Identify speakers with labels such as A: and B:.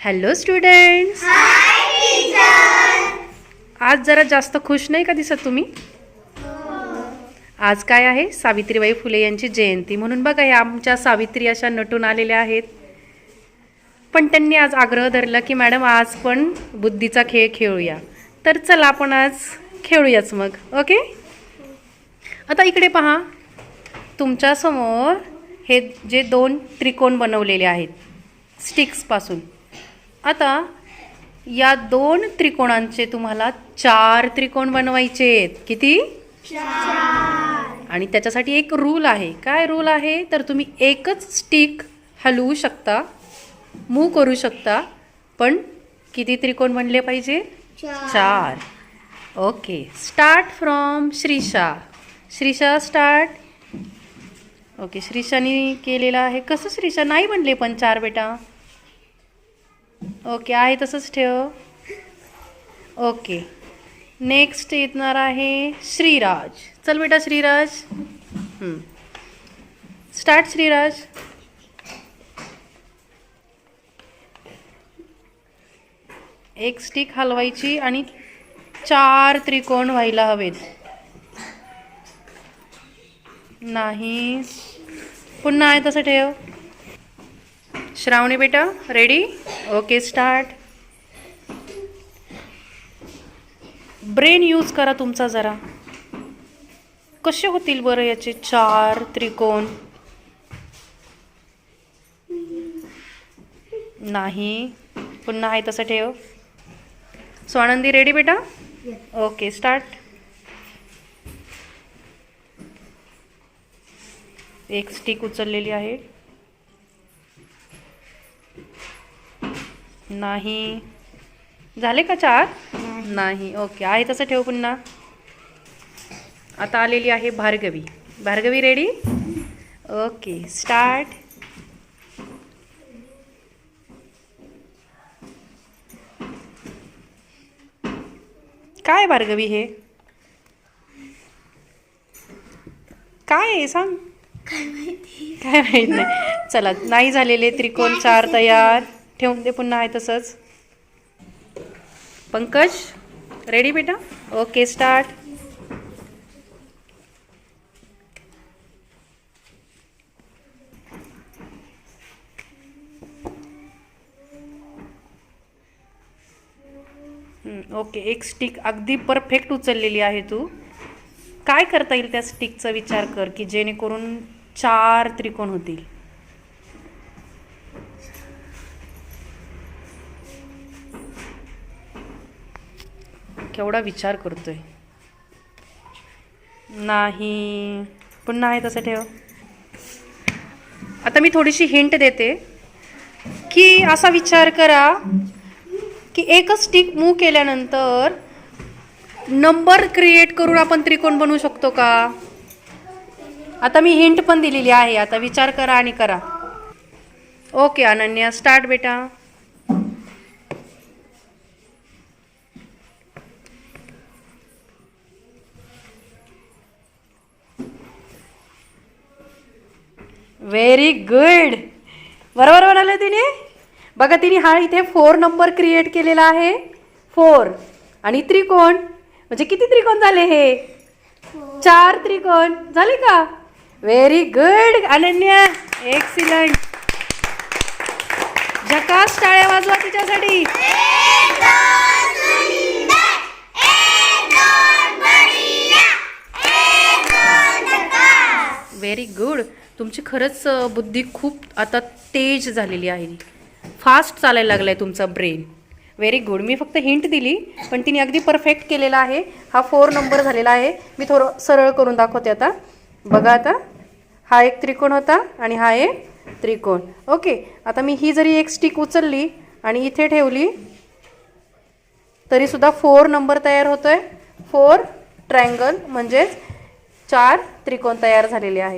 A: Hello students आज जरा जास्त खुश नाही का दिसत तुम्ही? आज काय आहे? सावित्रीबाई फुले यांची जयंती. म्हणून बघा या आमच्या सावित्री अशा नटून आलेल्या आहेत. पण त्यांनी आज आग्रह धरला की मॅडम आज पण बुद्धीचा खेळ खेळूया. तर चला आपण आज खेळूयाच मग. ओके आता इकडे पहा. तुमच्यासमोर हे जे दोन त्रिकोण बनवलेले आहेत स्टिक्सपासून आता या दोन त्रिकोणांचे तुम्हाला चार त्रिकोण बनवायचे आहेत. किती? आणि त्याच्यासाठी एक रूल आहे. काय रूल आहे? तर तुम्ही एकच स्टिक हलवू शकता मूव करू शकता पण किती त्रिकोण बनले पाहिजे? चार. Okay start from Shrisha Shrisha start okay श्रीशानी केलेलं आहे. कसं श्रीशा नाही बनले पण चार बेटा. ओके आहे तसंच ठेव. ओके. नेक्स्ट येणार आहे श्रीराज. चल बेटा श्रीराज. स्टार्ट श्रीराज. एक स्टिक हलवायची आणि चार त्रिकोण व्हायला हवेत. नाही. पुन्हा आहे तसं ठेव. श्रावणी बेटा ready okay start brain use करा तुमचा जरा. कसे होतील बरं याचे चार त्रिकोण? नाही. पुन्हा आहे तसं ठेव. स्वानंदी रेडी बेटा? ओके स्टार्ट एक स्टिक उचललेली आहे. नाही. झाले का चार? नाही. ओके. आहे तसं ठेव पुन्हा. आता आलेली आहे Bhargavi. Bhargavi ready okay. Start काय भार्गवी हे? काय आहे? सांग. काय माहीत नाही. चला नाही झालेले त्रिकोण चार तयार. ठेवून दे पुन्हा आहे तसंच. पंकज रेडी बेटा? ओके स्टार्ट ओके एक स्टिक अगदी परफेक्ट उचललेली आहे तू. काय करता येईल त्या स्टिकचा विचार कर की जेणेकरून चार त्रिकोण होतील. केवढा विचार करतोय. नाही. पुन्हा आहे तसं ठेव. आता मी थोडीशी हिंट देते की असा विचार करा की एकच स्टिक मूव केल्यानंतर नंबर क्रिएट करून आपण त्रिकोण बनवू शकतो का? आता मी हिंट पण दिलेली आहे. आता विचार करा आणि करा. ओके अनन्या स्टार्ट बेटा. व्हेरी गुड बरोबर बनवलं तिने? बघा तिने हा इथे फोर नंबर क्रिएट केलेला आहे. फोर आणि त्रिकोण? म्हणजे किती त्रिकोण झाले हे? चार त्रिकोण. झाले का? Very good Ananya. एक्सिलंट झकास टाळ्या वाजवा तिच्यासाठी. व्हेरी गुड तुमची खरंच बुद्धी खूप आता तेज झालेली आहे. फास्ट चालायला लागलाय तुमचा ब्रेन व्हेरी गुड मी फक्त हिंट दिली पण तिने अगदी परफेक्ट केलेला आहे. हा फोर नंबर झालेला आहे. मी थोडं सरळ करून दाखवते आता. बघा आता. हा एक त्रिकोण होता आणि हा एक त्रिकोण. ओके आता मी ही जरी एक स्टिक उचलली आणि इथे ठेवली तरीसुद्धा फोर नंबर तयार होतो आहे फोर ट्रँगल म्हणजेच चार त्रिकोण तयार झालेले आहेत.